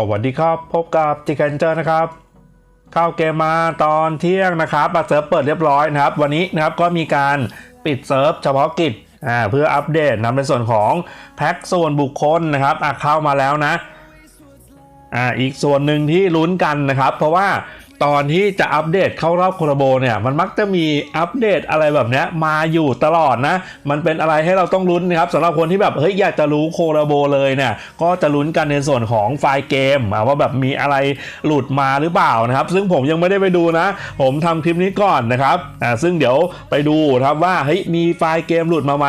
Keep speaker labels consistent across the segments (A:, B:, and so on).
A: สวัสดีครับ พบกับจิกันเจอร์นะครับ เข้าเกมมาตอนเที่ยงนะครับบัตรเซิร์ฟเปิดเรียบร้อยนะครับ วันนี้นะครับก็มีการปิดเซิร์ฟเฉพาะกิจอ่าเพื่ออัปเดตนำในส่วนของแพ็กส่วนบุคคลนะครับอะเข้ามาแล้วนะอ่าอีกส่วนหนึ่งที่ลุ้นกันนะครับ เพราะว่า ตอนที่จะอัปเดตเข้ารอบโคลาโบเนี่ยมันมักจะมีอัปเดตอะไรแบบนี้มาอยู่ตลอดนะ มันเป็นอะไรให้เราต้องลุ้นนะครับสำหรับคนที่แบบเฮ้ยอยากจะรู้โคลาโบเลยเนี่ยก็จะลุ้นกันในส่วนของไฟล์เกมว่าแบบมีอะไรหลุดมาหรือเปล่านะครับ ซึ่งผมยังไม่ได้ไปดูนะ ผมทำคลิปนี้ก่อนนะครับอ่าซึ่งเดี๋ยวไปดูครับว่าเฮ้ยมีไฟล์เกมหลุดมาไหม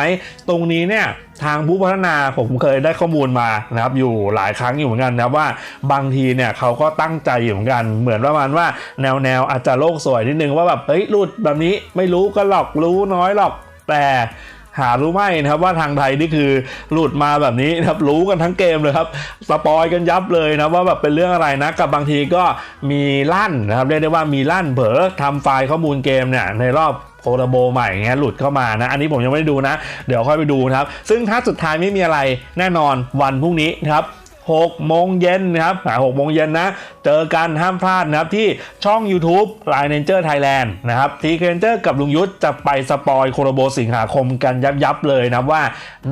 A: ตรงนี้เนี่ย ทางผู้พัฒนาผมเคยได้ข้อมูลมานะครับอยู่หลายครั้งอยู่เหมือนกันนะว่าบางทีเนี่ยเขาก็ตั้งใจอยู่เหมือนกันเหมือนประมาณว่าแนวแนวอาจจะโลกสวยนิดนึงว่าแบบเฮ้ยหลุดแบบนี้ไม่รู้ก็หรอกรู้น้อยหรอกแต่หารู้ไหมนะครับว่าทางไทยนี่คือหลุดมาแบบนี้นะครับรู้กันทั้งเกมเลยครับสปอยกันยับเลยนะว่าแบบเป็นเรื่องอะไรนะกับบางทีก็มีลั่นนะครับเรียกได้ว่ามีลั่นเผลอทำไฟล์ข้อมูลเกมเนี่ยในรอบ โคลาโบใหม่เงี้ยหลุดเข้ามานะ อันนี้ผมยังไม่ได้ดูนะ เดี๋ยวค่อยไปดูนะครับ ซึ่งถ้าสุดท้ายไม่มีอะไรแน่นอนวันพรุ่งนี้ครับ6โมงเย็นนะครับอ่า6โมงเย็นนะ เจอกันห้ามพลาดนะครับที่ช่อง YouTube l i n e n g e r Thailand นะครับทีเคนเจอร์กับลุงยุทธจะไปสปอยโคลาโบสิงหาคมกันยับยับเลยนะว่า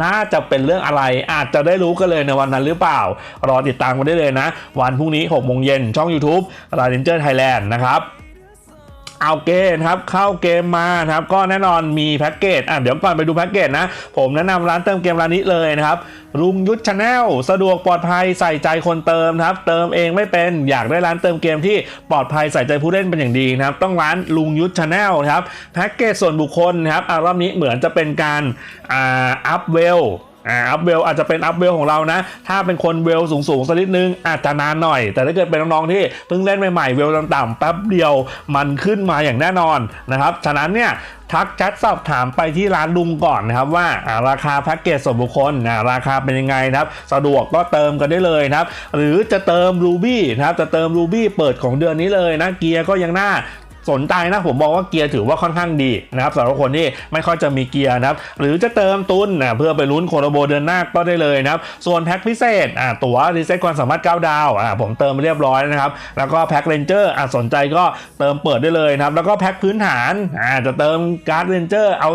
A: น่าจะเป็นเรื่องอะไรอาจจะได้รู้กันเลยในวันนั้นหรือเปล่า รอติดตามกันได้เลยนะ วันพรุ่งนี้6โมงเย็นช่อง YouTube l i n e n g e r Thailand นะครับ เอาเกมครับเข้าเกมมาครับก็แน่นอนมีแพ็กเกจอะเดี๋ยวก่อนไปดูแพ็กเกจนะ ผมแนะนำร้านเติมเกมร้านนี้เลยนะครับลุงยุทธชาแนลสะดวกปลอดภัยใส่ใจคนเติมครับ เติมเองไม่เป็นอยากได้ร้านเติมเกมที่ปลอดภัยใส่ใจผู้เล่นเป็นอย่างดีนะครับ ต้องร้านลุงยุทธชาแนลครับแพ็กเกจส่วนบุคคลนะครับอะรอบนี้เหมือนจะเป็นการอ่าอัพเวล อ่าอัพเวลอาจจะเป็นอัพเวลของเรานะ ถ้าเป็นคนเวลสูงๆสักนิดนึงอาจจะนานหน่อย แต่ถ้าเกิดเป็นน้องๆที่เพิ่งเล่นใหม่ๆเวลต่ำๆแป๊บเดียวมันขึ้นมาอย่างแน่นอนนะครับฉะนั้นเนี่ยทักแชทสอบถามไปที่ร้านลุงก่อนนะครับว่าราคาแพ็กเกจส่วนบุคคลราคาเป็นยังไงนะครับสะดวกก็เติมกันได้เลยนะครับหรือจะเติม Ruby นะครับจะเติม Ruby เปิดของเดือนนี้เลยนะเกียร์ก็ยังหน่า สนใจนะผมบอกว่าเกียร์ถือว่าค่อนข้างดีนะครับสำหรับคนที่ไม่ค่อยจะมีเกียร์นะครับหรือจะเติมตุนนะเพื่อไปลุ้นโคโรโบเดือนหน้าก็ได้เลยนะครับส่วนแพ็คพิเศษอ่าตั๋วรีเซ็ตความสามารถ9ดาวอ่าผมเติมไปเรียบร้อยนะครับแล้วก็แพ็คเรนเจอร์อ่าสนใจก็เติมเปิดได้เลยนะครับแล้วก็แพ็คพื้นฐานอ่าจะเติมการ์ดเรนเจอร์เอา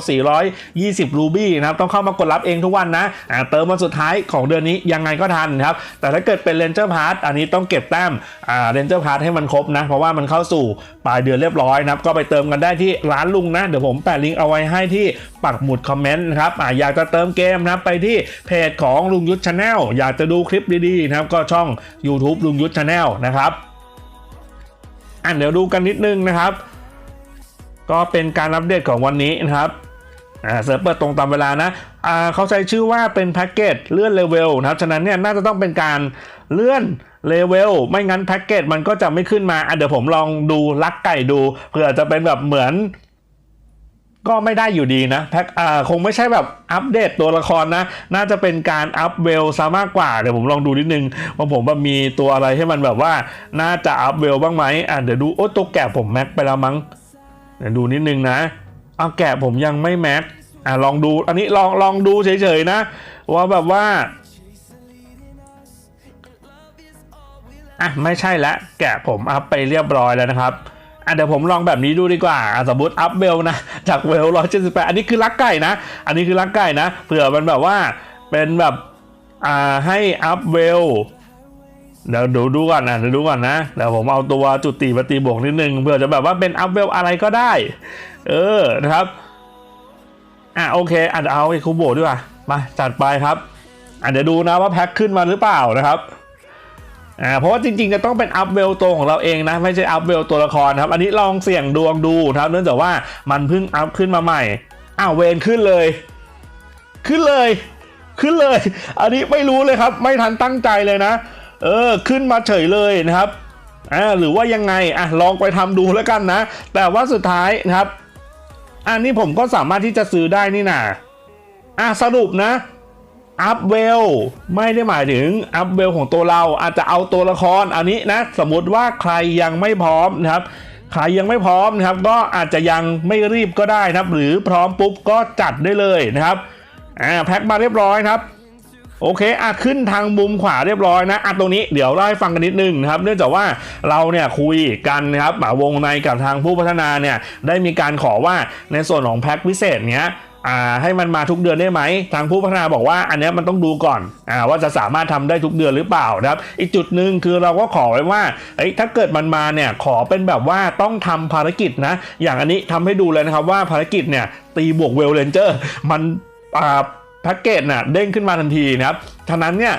A: 420 รูบี้นะครับต้องเข้ามากดรับเองทุกวันนะอ่าเติมวันสุดท้ายของเดือนนี้ยังไงก็ทันนะครับแต่ถ้าเกิดเป็นเรนเจอร์พาร์ทอันนี้ต้องเก็บแต้มอ่าเรนเจอร์พาร์ทให้มันครบนะเพราะว่ามันเข้าสู่ปลายเดือนเรียบร้อยนะครับก็ไปเติมกันได้ที่ร้านลุงนะเดี๋ยวผมแปะลิงก์เอาไว้ให้ที่ปักหมุดคอมเมนต์นะครับออยากจะเติมเกมนะครับไปที่เพจของลุงยุทธชาแนลอยากจะดูคลิปดีๆนะครับก็ช่อง YouTube ลุงยุทธชาแนลนะครับอะเดี๋ยวดูกันนิดนึงนะครับ ก็เป็นการอัปเดตของวันนี้นะครับ อ่าเซิร์ฟเปิดตรงตามเวลานะอ่าเขาใช้ชื่อว่าเป็นแพ็กเกจเลื่อนเลเวลนะครับ ฉะนั้นเนี่ยน่าจะต้องเป็นการเลื่อนเลเวลไม่งั้นแพ็กเกจมันก็จะไม่ขึ้นมาอะเดี๋ยวผมลองดูลักไก่ดูเผื่อจะเป็นแบบเหมือนก็ไม่ได้อยู่ดีนะแพ็คอ่าคงไม่ใช่แบบอัปเดตตัวละครนะ น่าจะเป็นการอัพเวลซะมากกว่า เดี๋ยวผมลองดูนิดนึงว่าผมแบบมีตัวอะไรให้มันแบบว่า น่าจะอัพเวลบ้างไหมอะเดี๋ยวดู โอ้ตัวแกะผมแม็กไปแล้วมั้ง เดี๋ยวดูนิดนึงนะ เอาแกะผมยังไม่แม็กอะลองดูอันนี้ลองลองดูเฉยๆนะ ว่าแบบว่าอะไม่ใช่ละแกะผมอัพไปเรียบร้อยแล้วนะครับอะเดี๋ยวผมลองแบบนี้ดูดีกว่าสมมติอัพเวลนะจากเวลร้อยเจ็ดสิบแปดอันนี้คือลักไก่นะ อันนี้คือลักไก่นะเผื่อมันแบบว่าเป็นแบบอ่าให้อัพเวล เดี๋ยวดูดูก่อนนะเดี๋ยวดูก่อนนะเดี๋ยวผมเอาตัวจุติปฏิบวกนิดนึงเผื่อจะแบบว่าเป็นอัพเวลอะไรก็ได้ เออนะครับอะโอเคอะเดี๋ยวเอาไอ้คูโบดีกว่ามาจัดไปครับอะเดี๋ยวดูนะว่าแพ็คขึ้นมาหรือเปล่านะครับอ่าเพราะว่าจริงๆจะต้องเป็นอัพเวลตัวของเราเองนะไม่ใช่อัพเวลตัวละครครับ อันนี้ลองเสี่ยงดวงดูครับเนื่องจากว่ามันเพิ่งอัพขึ้นมาใหม่อ้าวเวนขึ้นเลย ขึ้นเลย ขึ้นเลย อันนี้ไม่รู้เลยครับ ไม่ทันตั้งใจเลยนะ เออขึ้นมาเฉยเลยนะครับอ่าหรือว่ายังไงอะลองไปทำดูแล้วกันนะ แต่ว่าสุดท้ายนะครับอันนี้ผมก็สามารถที่จะซื้อได้นี่นะอะสรุปนะอัพเวลไม่ได้หมายถึงอัพเวลของตัวเราอาจจะเอาตัวละครอันนี้นะ สมมติว่าใครยังไม่พร้อมนะครับใครยังไม่พร้อมนะครับ ก็อาจจะยังไม่รีบก็ได้นะครับ หรือพร้อมปุ๊บก็จัดได้เลยนะครับอ่าแพ็คมาเรียบร้อยครับ โอเคอะขึ้นทางมุมขวาเรียบร้อยนะอะตรงนี้เดี๋ยวเล่าให้ฟังกันนิดนึงนะครับ เนื่องจากว่าเราเนี่ยคุยกันนะครับอะวงในกับทางผู้พัฒนาเนี่ยได้มีการขอว่าในส่วนของแพ็คพิเศษเนี้ยอ่าให้มันมาทุกเดือนได้ไหม ทางผู้พัฒนาบอกว่าอันนี้มันต้องดูก่อนอ่าว่าจะสามารถทำได้ทุกเดือนหรือเปล่านะครับ อีกจุดหนึ่งคือเราก็ขอไว้ว่าเอ้ยถ้าเกิดมันมาเนี่ยขอเป็นแบบว่าต้องทำภารกิจนะ อย่างอันนี้ทำให้ดูเลยนะครับว่าภารกิจเนี่ยตีบวกเวลเลนเจอร์มันอ่า แพ็กเกจน่ะเด้งขึ้นมาทันทีนะครับฉะนั้นเนี่ย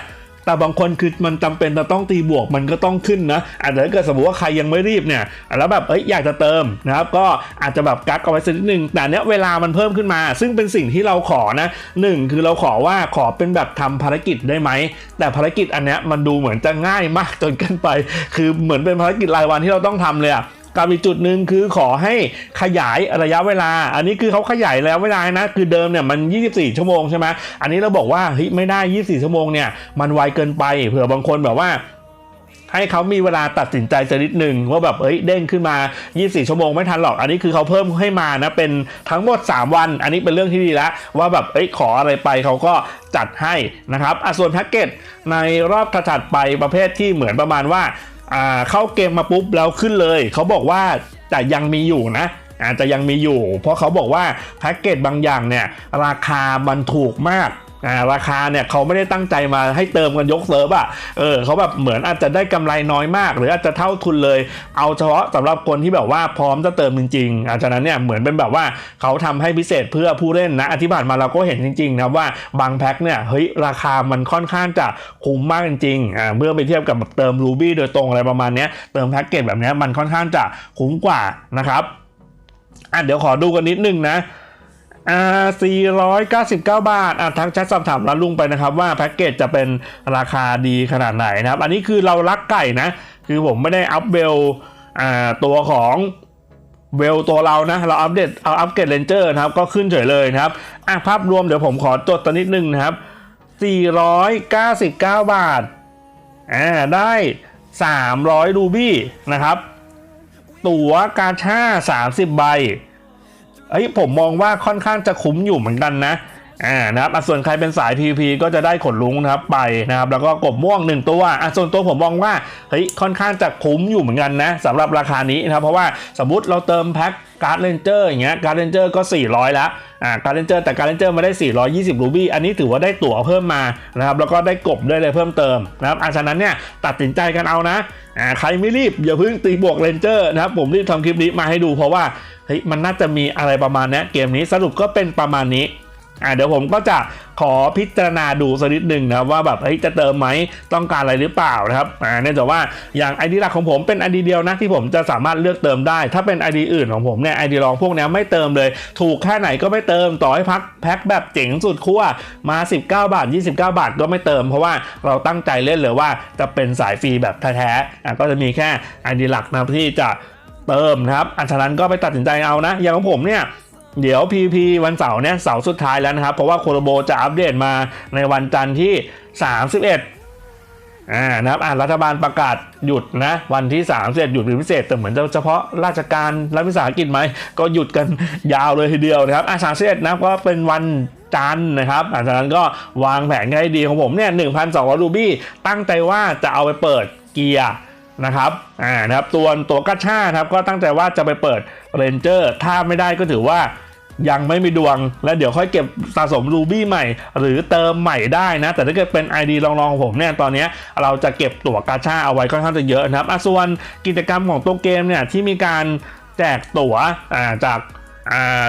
A: แต่บางคนคือมันจำเป็นจะต้องตีบวกมันก็ต้องขึ้นนะอาจจะเกิดสมมติว่าใครยังไม่รีบเนี่ยแล้วแบบเอ้ยอยากจะเติมนะครับก็อาจจะแบบกักเอาไว้สักนิดนึงแต่เนี้ยเวลามันเพิ่มขึ้นมา ซึ่งเป็นสิ่งที่เราขอนะหนึ่งคือเราขอว่าขอเป็นแบบทำภารกิจได้ไหมแต่ภารกิจอันเนี้ยมันดูเหมือนจะง่ายมากจนเกินไป คือเหมือนเป็นภารกิจรายวันที่เราต้องทำเลยอะ กับอีกจุดหนึ่งคือขอให้ขยายระยะเวลา อันนี้คือเขาขยายระยะเวลานะคือเดิมเนี่ยมัน 24 ชั่วโมงใช่ไหมอันนี้เราบอกว่าเฮ้ยไม่ได้ 24 ชั่วโมงเนี่ยมันไวเกินไปเผื่อบางคนแบบว่าให้เขามีเวลาตัดสินใจจะนิดหนึ่งว่าแบบเอ้ยเด้งขึ้นมา 24 ชั่วโมงไม่ทันหรอก อันนี้คือเขาเพิ่มให้มานะเป็นทั้งหมด 3 วัน อันนี้เป็นเรื่องที่ดีแล้วว่าแบบเอ้ยขออะไรไปเขาก็จัดให้นะครับอะส่วนแพ็กเกจในรอบถัดไปประเภทที่เหมือนประมาณว่า อ่าเข้าเกมมาปุ๊บแล้วขึ้นเลย เขาบอกว่าแต่ยังมีอยู่นะอาจจะยังมีอยู่ เพราะเขาบอกว่าแพ็กเกจบางอย่างเนี่ยราคามันถูกมาก อ่าราคาเนี่ยเขาไม่ได้ตั้งใจมาให้เติมกันยกเซิร์ฟอะเออเขาแบบเหมือนอาจจะได้กำไรน้อยมาก หรืออาจจะเท่าทุนเลย เอาเฉพาะสำหรับคนที่แบบว่าพร้อมจะเติมจริงๆอาจจะนั้นเนี่ยเหมือนเป็นแบบว่าเขาทำให้พิเศษเพื่อผู้เล่นนะอธิบายมาเราก็เห็นจริงๆนะว่าบางแพ็คเนี่ยเฮ้ยราคามันค่อนข้างจะคุ้มมากจริงๆอ่าเมื่อไปเทียบกับแบบเติม Ruby โดยตรงอะไรประมาณเนี้ยเติมแพ็กเกจแบบเนี้ยมันค่อนข้างจะคุ้มกว่านะครับอะเดี๋ยวขอดูกันนิดนึงนะ อ่า499 บาทอะทักแชทสอบถามร้านลุงไปนะครับ ว่าแพ็กเกจจะเป็นราคาดีขนาดไหนนะครับ อันนี้คือเรารักไก่นะ คือผมไม่ได้อัพเวลอ่าตัวของเวลตัวเรานะ เราอัปเดตเอาอัปเกรดเลนเจอร์นะครับ ก็ขึ้นเฉยเลยนะครับอะภาพรวมเดี๋ยวผมขอจดตัวนิดนึงนะครับ 499 บาทอ่าได้ 300รูบี้นะครับ ตั๋วกาชา30 ใบ เอ้ยผมมองว่าค่อนข้างจะคุ้มอยู่เหมือนกันนะ อ่านะครับส่วนใครเป็นสาย PVP ก็จะได้ขนลุงนะครับไปนะครับแล้วก็กบม่วง 1 ตัวอะส่วนตัวผมมองว่าเฮ้ยค่อนข้างจะคุ้มอยู่เหมือนกันนะสำหรับราคานี้นะครับเพราะว่าสมมติเราเติมแพ็คการ์ดเลนเจอร์อย่างเงี้ยการ์ดเลนเจอร์ก็ 400 แล้วอ่าการ์ดเลนเจอร์แต่การ์ดเลนเจอร์มาได้ 420 รูบี้อันนี้ถือว่าได้ตั๋วเพิ่มมานะครับแล้วก็ได้กบด้วยเลยเพิ่มเติมนะครับอะฉะนั้นเนี่ยตัดสินใจกันเอานะอ่าใครไม่รีบอย่าเพิ่งตีบวกเลนเจอร์นะครับผมรีบทำคลิปนี้มาให้ดูเพราะว่าเฮ้ยมันน่าจะมีอะไรประมาณนี้เกมนี้สรุปก็เป็นประมาณนี้ อ่าเดี๋ยวผมก็จะขอพิจารณาดูสักนิดหนึ่งนะว่าแบบเฮ้ยจะเติมไหมต้องการอะไรหรือเปล่านะครับอ่าเนื่องจากว่าอย่างไอดีหลักของผมเป็นไอดีเดียวนะที่ผมจะสามารถเลือกเติมได้ ถ้าเป็นไอดีอื่นของผมเนี่ยไอดีรองพวกนี้ไม่เติมเลย ถูกแค่ไหนก็ไม่เติมต่อให้พักแพ็คแบบเจ๋งสุดขั้วมา 19 บาท 29 บาทก็ไม่เติม เพราะว่าเราตั้งใจเล่นเลยว่าจะเป็นสายฟรีแบบแท้ๆอะก็จะมีแค่ไอดีหลักนะที่จะเติมนะครับอันฉะนั้นก็ไปตัดสินใจเอานะ อย่างของผมเนี่ย เดี๋ยว PP วันเสาร์เนี่ยเสาร์สุดท้ายแล้วนะครับ เพราะว่าโคโรโบจะอัปเดตมาในวันจันทร์ที่ 31อ่านะครับอ่ารัฐบาลประกาศหยุดนะวันที่3เสร็จหยุดเป็นพิเศษแต่เหมือนจะเฉพาะราชการรัฐวิสาหกิจไหมก็หยุดกันยาวเลยทีเดียวนะครับอ่าสามสิบเอ็ดนะครับก็เป็นวันจันทร์นะครับอ่าจากนั้นก็วางแผนให้ดีของผมเนี่ย1,200รูบี้ตั้งใจว่าจะเอาไปเปิดเกียร์นะครับอ่านะครับตัวตัวกัชชาครับก็ตั้งใจว่าจะไปเปิดเรนเจอร์ถ้าไม่ได้ก็ถือว่า ยังไม่มีดวง แล้วเดี๋ยวค่อยเก็บสะสมรูบี้ใหม่ หรือเติมใหม่ได้นะ แต่ถ้าเกิดเป็น ID ลองๆของผมเนี่ยตอนนี้เราจะเก็บตั๋วกาชาเอาไว้ค่อนข้างจะเยอะนะครับส่วนกิจกรรมของตัวเกมเนี่ยที่มีการแจกตั๋วจาก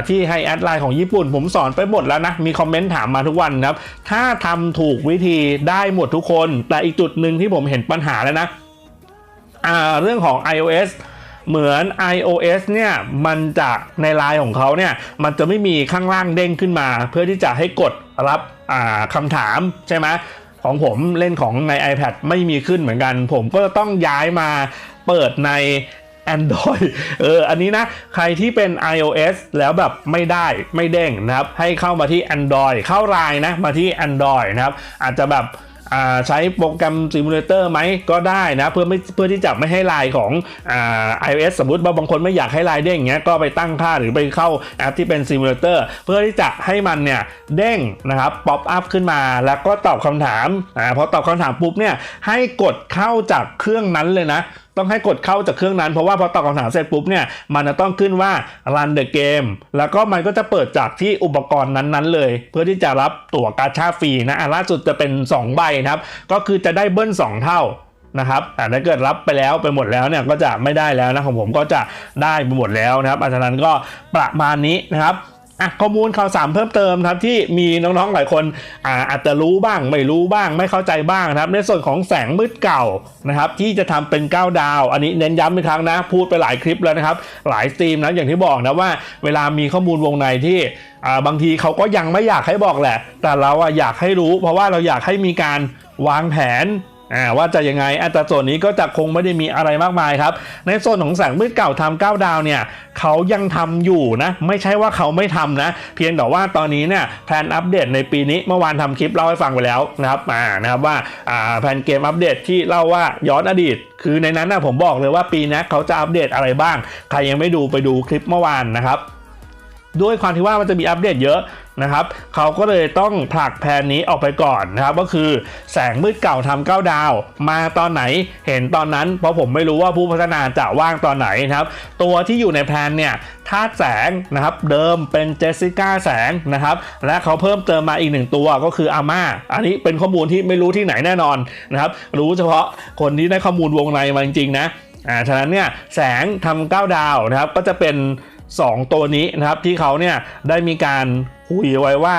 A: ที่ให้แอดไลน์ของญี่ปุ่น ผมสอนไปหมดแล้วนะ มีคอมเมนต์ถามมาทุกวันครับ ถ้าทำถูกวิธีได้หมดทุกคน แต่อีกจุดหนึ่งที่ผมเห็นปัญหาแล้วนะเรื่องของ iOS เหมือน iOS เนี่ยมันจะในไลน์ของเขาเนี่ยมันจะไม่มีข้างล่างเด้งขึ้นมา เพื่อที่จะให้กดรับคำถามใช่ไหมของผมเล่นของใน iPad ไม่มีขึ้นเหมือนกัน ผมก็จะต้องย้ายมาเปิดใน Android เออ อันนี้นะ ใครที่เป็น iOS แล้วแบบไม่ได้ไม่เด้งนะครับ ให้เข้ามาที่ Android เข้ารายนะ มาที่ Android นะครับ อาจจะแบบ ใช้โปรแกรมซิมูเลเตอร์ไหมก็ได้นะเพื่อไม่เพื่อที่จะไม่ให้ไลน์ของอ iOS สมมติว่าบางคนไม่อยากให้ไลน์เด้งอย่างเงี้ยก็ไปตั้งค่าหรือไปเข้าแอปที่เป็นซิมูเลเตอร์เพื่อที่จะให้มันเนี่ยเด้งนะครับป๊อปอัพขึ้นมาแล้วก็ตอบคำถามอ่าพอตอบคำถามปุ๊บเนี่ยให้กดเข้าจากเครื่องนั้นเลยนะ ต้องให้กดเข้าจากเครื่องนั้น เพราะว่าพอตอบคำถามเสร็จปุ๊บเนี่ยมันจะต้องขึ้นว่า run the game แล้วก็มันก็จะเปิดจากที่อุปกรณ์นั้นๆเลย เพื่อที่จะรับตั๋วกาชาฟรีนะล่าสุดจะเป็น 2 ใบนะครับ ก็คือจะได้เบิ้ล 2 เท่านะครับแต่ถ้าเกิดรับไปแล้วไปหมดแล้วเนี่ยก็จะไม่ได้แล้วนะของผมก็จะได้ไปหมดแล้วนะครับอันนั้นก็ประมาณนี้นะครับ อะข้อมูลข่าวสารเพิ่มเติมครับที่มีน้องๆหลายคนอ่าอาจจะรู้บ้างไม่รู้บ้างไม่เข้าใจบ้างนะครับ ในส่วนของแสงมืดเก่านะครับที่จะทำเป็น 9 ดาว อันนี้เน้นย้ำอีกครั้งนะ พูดไปหลายคลิปแล้วนะครับ หลายสตรีมนะอย่างที่บอกนะว่า เวลามีข้อมูลวงในที่อ่าบางทีเขาก็ยังไม่อยากให้บอกแหละ แต่เราอะอยากให้รู้ เพราะว่าเราอยากให้มีการวางแผน อ่าว่าจะยังไงอัตราส่วนนี้ก็จะคงไม่ได้มีอะไรมากมายครับ ในโซนของแสงมืดเก่าทำ9ดาวเนี่ยเขายังทำอยู่นะ ไม่ใช่ว่าเขาไม่ทำนะ เพียงแต่ว่าตอนนี้เนี่ยแผนอัปเดตในปีนี้เมื่อวานทำคลิปเล่าให้ฟังไปแล้วนะครับอ่านะครับว่าอ่าแผนเกมอัปเดตที่เล่าว่าย้อนอดีต คือในนั้นนะผมบอกเลยว่าปีนี้เขาจะอัปเดตอะไรบ้าง ใครยังไม่ดูไปดูคลิปเมื่อวานนะครับ ด้วยความที่ว่ามันจะมีอัปเดตเยอะนะครับเขาก็เลยต้องผลักแผนนี้ออกไปก่อนนะครับก็คือแสงมืดเก่าทำเก้าดาว มาตอนไหนเห็นตอนนั้น เพราะผมไม่รู้ว่าผู้พัฒนาจะว่างตอนไหนนะครับตัวที่อยู่ในแผนเนี่ยธาตุแสงนะครับเดิมเป็นเจสสิก้าแสงนะครับและเขาเพิ่มเติมมาอีกหนึ่งตัวก็คืออาม่าอันนี้เป็นข้อมูลที่ไม่รู้ที่ไหนแน่นอนนะครับรู้เฉพาะคนที่ได้ข้อมูลวงในมาจริงๆนะอ่าฉะนั้นเนี่ยแสงทำเก้าดาวนะครับก็จะเป็น 2 ตัวนี้นะครับที่เขาเนี่ยได้มีการคุยไว้ว่า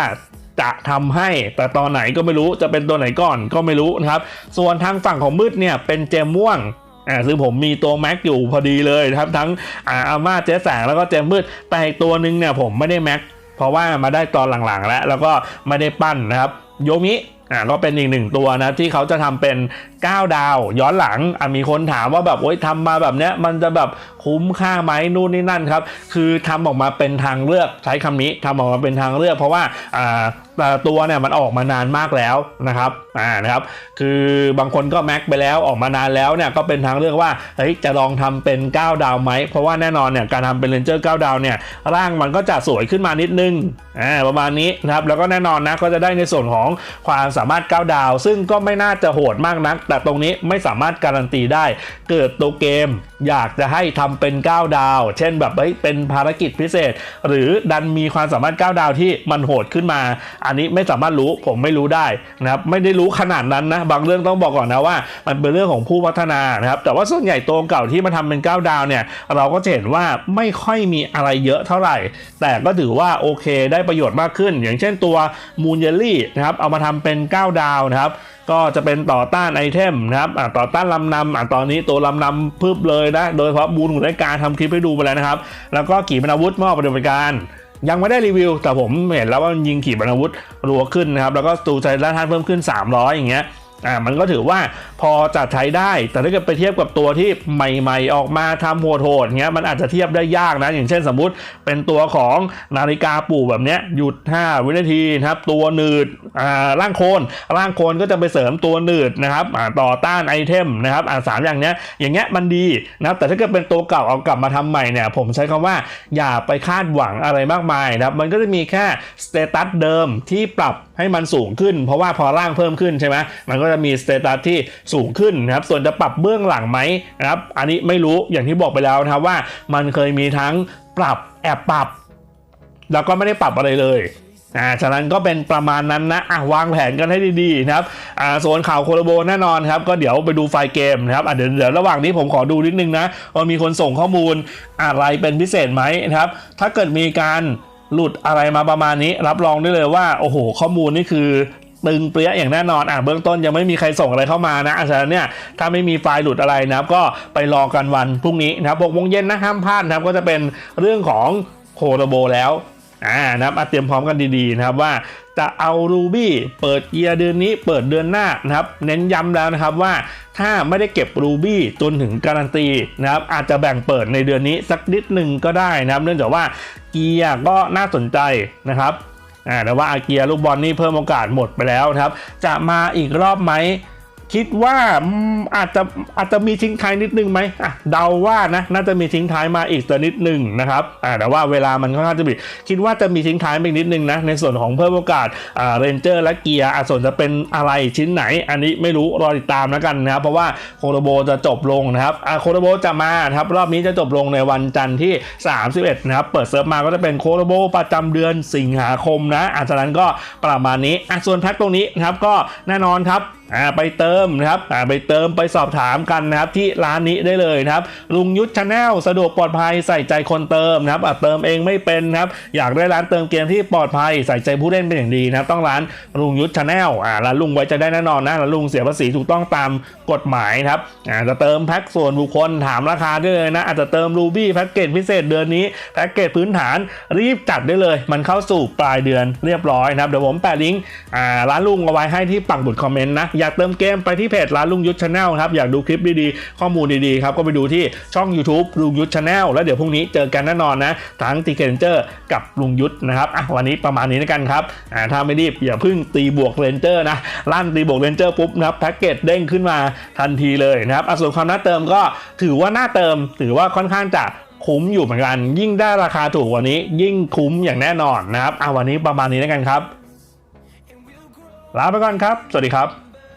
A: จะทำให้แต่ตอนไหนก็ไม่รู้จะเป็นตัวไหนก่อนก็ไม่รู้นะครับ ส่วนทางฝั่งของมืดเนี่ยเป็นเจมม่วงอ่าซึ่งผมมีตัวแม็กอยู่พอดีเลยนะครับทั้งอาอาม่าเจ๊แสงแล้วก็เจมมืดแต่อีกตัวหนึงเนี่ยผมไม่ได้แม็กเพราะว่ามาได้ตอนหลังๆ แล้ว แล้วก็ไม่ได้ปั้นนะครับ โยมิ อ่าก็เป็นอีกหนึ่งตัวนะที่เขาจะทำเป็น 9 ดาว ย้อนหลังอะมีคนถามว่าแบบโอ๊ยทำมาแบบเนี้ยมันจะแบบคุ้มค่าไหมนู่นนี่นั่นครับ คือทำออกมาเป็นทางเลือกใช้คำนี้ทำออกมาเป็นทางเลือก เพราะว่าอ่า แต่ตัวเนี่ยมันออกมานานมากแล้วนะครับอ่านะครับคือบางคนก็แม็กไปแล้วออกมานานแล้วเนี่ยก็เป็นทางเลือกว่าเฮ้ยจะลองทำเป็น 9 ดาวไหมเพราะว่าแน่นอนเนี่ยการทำเป็นเรนเจอร์9ดาวเนี่ยร่างมันก็จะสวยขึ้นมานิดนึงอ่าประมาณนี้นะครับแล้วก็แน่นอนนะก็จะได้ในส่วนของความสามารถ 9 ดาว ซึ่งก็ไม่น่าจะโหดมากนัก แต่ตรงนี้ไม่สามารถการันตีได้ เกิดตัวเกม อยากจะให้ทำเป็น 9 ดาว เช่นแบบเฮ้ยเป็นภารกิจพิเศษ หรือดันมีความสามารถ 9 ดาวที่มันโหดขึ้นมาอันนี้ไม่สามารถรู้ผมไม่รู้ได้นะครับไม่ได้รู้ขนาดนั้นนะบางเรื่องต้องบอกก่อนนะว่า มันเป็นเรื่องของผู้พัฒนานะครับแต่ว่าส่วนใหญ่ตัวเก่าที่มาทำเป็น9ดาวเนี่ยเราก็จะเห็นว่าไม่ค่อยมีอะไรเยอะเท่าไหร่ แต่ก็ถือว่าโอเคได้ประโยชน์มากขึ้น อย่างเช่นตัวมูนเยลลี่นะครับเอามาทำเป็น 9 ดาวนะครับก็จะเป็นต่อต้านไอเทมนะครับต่อต้านลำนำอ่าตอนนี้ตัวลำนำพึบเลยนะ โดยเฉพาะบูนของรายการทำคลิปให้ดูไปแล้วนะครับ แล้วก็ขีปนาวุธมอบปฏิบัติการ ยังไม่ได้รีวิว แต่ผมเห็นแล้วว่ามันยิงขีปนาวุธรัวขึ้นนะครับ แล้วก็ตูใจด้านท่านเพิ่มขึ้น 300 อย่างเงี้ย อ่ามันก็ถือว่าพอจะใช้ได้ แต่ถ้าเกิดไปเทียบกับตัวที่ใหม่ๆ ออกมาทำโหดๆเงี้ยมันอาจจะเทียบได้ยากนะ อย่างเช่นสมมุติเป็นตัวของนาฬิกาปู่แบบเนี้ยหยุด 5 วินาทีนะครับตัวหนืดอ่าร่างโคนร่างโคนก็จะไปเสริมตัวหนืดนะครับอ่าต่อต้านไอเทมนะครับอ่าสามอย่างเนี้ยอย่างเงี้ยมันดีนะแต่ถ้าเกิดเป็นตัวเก่าเอากลับมาทำใหม่เนี่ยผมใช้คำว่าอย่าไปคาดหวังอะไรมากมายนะครับมันก็จะมีแค่สเตตัสเดิมที่ปรับให้มันสูงขึ้น เพราะว่าพอร่างเพิ่มขึ้นใช่ไหมมันก็จะมีสเตตัสที่สูงขึ้นนะครับส่วนจะปรับเบื้องหลังไหมนะครับอันนี้ไม่รู้อย่างที่บอกไปแล้วนะครับว่ามันเคยมีทั้งปรับแอบปรับ แล้วก็ไม่ได้ปรับอะไรเลยอ่า ฉะนั้นก็เป็นประมาณนั้นนะ อะ วางแผนกันให้ดีๆนะครับ อ่า ส่วนข่าวโคโลโบแน่นอนครับ ก็เดี๋ยวไปดูไฟล์เกมนะครับ อะ เดี๋ยวเดี๋ยวระหว่างนี้ผมขอดูนิดนึงนะว่ามีคนส่งข้อมูลอะไรเป็นพิเศษไหมนะครับ ถ้าเกิดมีการหลุดอะไรมาประมาณนี้ รับรองได้เลยว่า โอ้โห ข้อมูลนี่คือ ตึงเปรี้ยอย่างแน่นอนอะเบื้องต้นยังไม่มีใครส่งอะไรเข้ามานะอะฉะนั้นเนี่ยถ้าไม่มีไฟล์หลุดอะไรนะครับก็ไปรอกันวันพรุ่งนี้นะครับ6โมงเย็นนะห้ามพลาดนะครับก็จะเป็นเรื่องของโคโลโบแล้วอ่านะครับเตรียมพร้อมกันดีๆนะครับว่าจะเอา Ruby เปิดเกียร์เดือนนี้เปิดเดือนหน้านะครับเน้นย้ำแล้วนะครับว่าถ้าไม่ได้เก็บ Ruby จนถึงการันตีนะครับอาจจะแบ่งเปิดในเดือนนี้สักนิดหนึ่งก็ได้นะครับ เนื่องจากว่าเกียร์ก็น่าสนใจนะครับ แต่ว่าอาเกียลูกบอลนี่เพิ่มโอกาสหมดไปแล้วนะครับ จะมาอีกรอบไหม คิดว่าอาจจะอาจจะมีทิ้งท้ายนิดนึงไหมอะเดาว่านะน่าจะมีทิ้งท้ายมาอีกตัวนิดนึงนะครับอ่าแต่ว่าเวลามันค่อนข้างจะบิดคิดว่าจะมีทิ้งท้ายไปนิดนึงนะในส่วนของเพิ่มโอกาสอ่าเรนเจอร์และเกียร์อะส่วนจะเป็นอะไรชิ้นไหน อันนี้ไม่รู้รอติดตามแล้วกันนะครับเพราะว่าโคโรโบจะจบลงนะครับอ่าโคโรโบจะมาครับรอบนี้จะจบลงในวันจันทร์ที่ 31นะครับเปิดเซิร์ฟมาก็จะเป็นโคโรโบประจำเดือนสิงหาคมนะอะจากนั้นก็ประมาณนี้อะส่วนแพ็คตรงนี้นะครับก็แน่นอนครับ อ่าไปเติมนะครับอ่าไปเติมไปสอบถามกันนะครับที่ร้านนี้ได้เลยนะครับลุงยุทธชาแนลสะดวกปลอดภัยใส่ใจคนเติมนะครับอะเติมเองไม่เป็นนะครับอยากได้ร้านเติมเกมที่ปลอดภัยใส่ใจผู้เล่นเป็นอย่างดีนะครับต้องร้านลุงยุทธชาแนลอ่าร้านลุงไว้จะได้แน่นอนนะร้านลุงเสียภาษีถูกต้องตามกฎหมายครับอ่าจะเติมแพ็คส่วนบุคคลถามราคาได้เลยนะอาจจะเติมรูบี้แพ็กเกจพิเศษเดือนนี้แพ็กเกจพื้นฐานรีบจัดได้เลย มันเข้าสู่ปลายเดือนเรียบร้อยนะครับเดี๋ยวผมแปะลิงก์อ่าร้านลุงเอาไว้ให้ที่ปักบุดคอมเมนต์นะอยากเติมเกมไปที่เพจร้านลุงยุทธชาแนลครับ อยากดูคลิปดีๆ ข้อมูลดีๆครับ ก็ไปดูที่ช่อง YouTube ลุงยุทธชาแนลแล้วเดี๋ยวพรุ่งนี้เจอกันแน่นอนนะทั้งตีเกนเจอร์กับลุงยุทธนะครับอะวันนี้ประมาณนี้แล้วกันครับอ่าถ้าไม่รีบอย่าเพิ่งตีบวกเรนเจอร์นะลั่นตีบวกเรนเจอร์ปุ๊บนะครับแพ็กเกจเด้งขึ้นมาทันทีเลยนะครับอะส่วนความน่าเติมก็ถือว่าน่าเติมถือว่าค่อนข้างจะคุ้มอยู่เหมือนกัน ยิ่งได้ราคาถูกว่านี้ ยิ่งคุ้มอย่างแน่นอนนะครับอะวันนี้ประมาณนี้แล้วกันครับลาไปก่อนครับ สวัสดีครับ